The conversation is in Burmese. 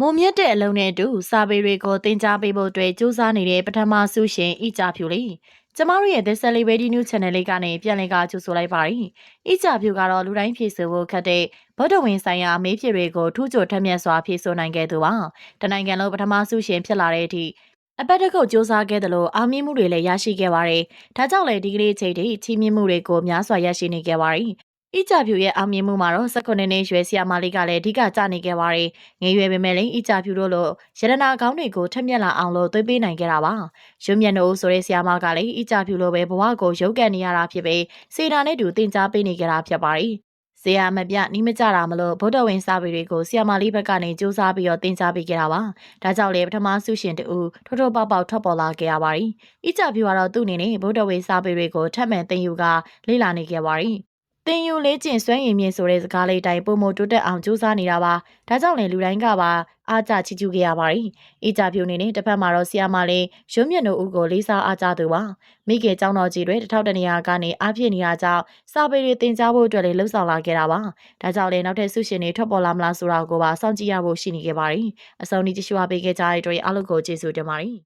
မုံမြတ်တဲ့အလုံးနဲ့အတူစာပေတွေကိုတင် जा ပေးဖို့အတွက်စူးစမ်းနေတဲ့ပထမဆုရှင်ဤကြဖြူလေးကျမတို့ရဲ့ The Celebrity News Channel လေးကနေပြန်လည်ကကြိုဆိုလိုက်ပါရယ်။ဤကြဖြူကတော့လူတိုင်းဖြည့်ဆိုဖို့ခက်တဲ့ဗုဒ္ဓဝင်ဆိုင်ရာအမေးဖြေတွေကိုထူးချွန်ထက်မြက်စွာဖြည့်ဆိုနိုင်ခဲ့သူပါ။တနိုင်ငံလုံးပထမဆုရှင်ဖြစ်လာတဲ့အထိအပတ်တစ်ခုတ်စူးစမ်းခဲ့တယ်လို့အောင်မြင်မှုတွေလည်းရရှိခဲ့ပါတယ်။ဒါကြောင့်လည်းဒီကနေ့အချိန်ထိချီးမြှင့်မှုတွေကိုများစွာရရှိနေခဲ့ပါတယ်။ ဤကြဖြူရဲ့အောင်မြင်မှုမှာတော့18နှစ်ရွယ်ဆရာမလေးကလည်းအဓိကကျနေခဲ့ပါတယ်။ငယ်ရွယ်ပေမဲ့လည်းဤကြဖြူတို့လိုရတနာကောင်းတွေကိုထက်မြက်လာအောင်လို့သွေးပေးနိုင်ခဲ့တာပါ။ရွမျက်နှိုးဆိုတဲ့ဆရာမကလည်းဤကြဖြူလိုပဲဘဝကိုရုပ်ကန်နေရတာဖြစ်ပြီးစေတာနဲ့တူတင် जा ပေးနေကြတာဖြစ်ပါတယ်။ဆရာမပြနီးမကြတာမလို့ဗုဒ္ဓဝင်စာပေတွေကိုဆရာမလေးဘက်ကနေစူးစမ်းပြီးတော့တင် जा ပေးခဲ့တာပါ။ဒါကြောင့်လေပထမဆုရှင်တူထိုးထိုးပေါက်ပေါက်ထွက်ပေါ်လာခဲ့ရပါတယ်။ဤကြဖြူကတော့သူ့အနေနဲ့ဗုဒ္ဓဝင်စာပေတွေကိုထပ်မံသင်ယူကလေ့လာနေခဲ့ပါတယ်။ တင်ယူလေးကျင်စွမ်းရည်မြင့်ဆိုတဲ့စကားလေးတိုင်းပုံမတိုးတက်အောင်ကြိုးစားနေတာပါ။ဒါကြောင့်လည်းလူတိုင်းကပါအားကြချီးကျူးခဲ့ရပါတယ်။အေဂျာပြိုနေနဲ့တစ်ဖက်မှာတော့ဆီယာမလေးရုံးမြတ်နိုဦးကိုလေးစားအားကြသူပါ။မိကေကျောင်းတော်ကြီးတွေတထောက်တနေရာကနေအားဖြစ်နေတာကြောင့်စာပေတွေတင် जा ဖို့အတွက်လည်းလှုပ်ဆောင်လာခဲ့တာပါ။ဒါကြောင့်လည်းနောက်ထပ်ဆုရှင်တွေထွက်ပေါ်လာမလားဆိုတာကိုပါစောင့်ကြည့်ရဖို့ရှိနေခဲ့ပါတယ်။အစုံဒီကြည့်ရှုအားပေးခဲ့ကြတဲ့အတွက်အားလုံးကိုကျေးဇူးတင်ပါတယ်။